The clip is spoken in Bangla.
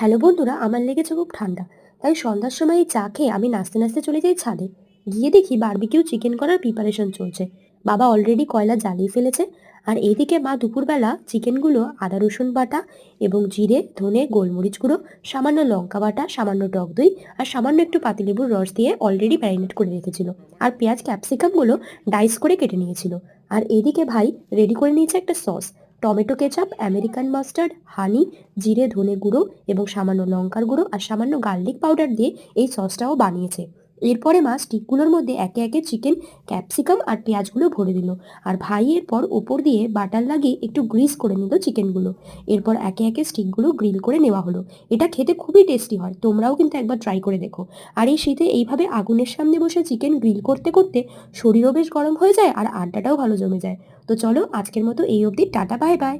হ্যালো বন্ধুরা, আমার লেগেছে খুব ঠান্ডা। তাই সন্ধ্যার সময় এই চা খেয়ে আমি নাচতে নাচতে চলে যাই ছাদে। গিয়ে দেখি বারবিকিউ চিকেন করার প্রিপারেশন চলছে। বাবা অলরেডি কয়লা জ্বালিয়ে ফেলেছে। আর এইদিকে মা দুপুরবেলা চিকেনগুলো আদা, রসুন বাটা এবং জিরে, ধনে, গোলমরিচ গুঁড়ো, সামান্য লঙ্কা বাটা, সামান্য টক দই আর সামান্য একটু পাতিলেবুর রস দিয়ে অলরেডি ম্যারিনেট করে রেখেছিল। আর পেঁয়াজ ক্যাপসিকামগুলো ডাইস করে কেটে নিয়েছিল। আর এদিকে ভাই রেডি করে নিয়েছে একটা sauce tomato ketchup, American mustard, honey, জিরে ধনে গুঁড়ো এবং সামান্য লঙ্কার গুঁড়ো আর সামান্য গার্লিক পাউডার দিয়ে এই সসটাও বানিয়েছে। এরপরে মা স্টিকগুলোর মধ্যে একে একে চিকেন ক্যাপসিকাম আর পেঁয়াজগুলো ভরে দিল। আর ভাই এরপর ওপর দিয়ে বাটার লাগিয়ে একটু গ্রিস করে নিল চিকেনগুলো এরপর একে একে স্টিকগুলো গ্রিল করে নেওয়া হলো। এটা খেতে খুবই টেস্টি হয়, তোমরাও কিন্তু একবার ট্রাই করে দেখো। আর এই শীতে এইভাবে আগুনের সামনে বসে চিকেন গ্রিল করতে করতে শরীরও বেশ গরম হয়ে যায় আর আড্ডাটাও ভালো জমে যায়। তো চলো আজকের মতো এই অবধি, টাটা বাই বাই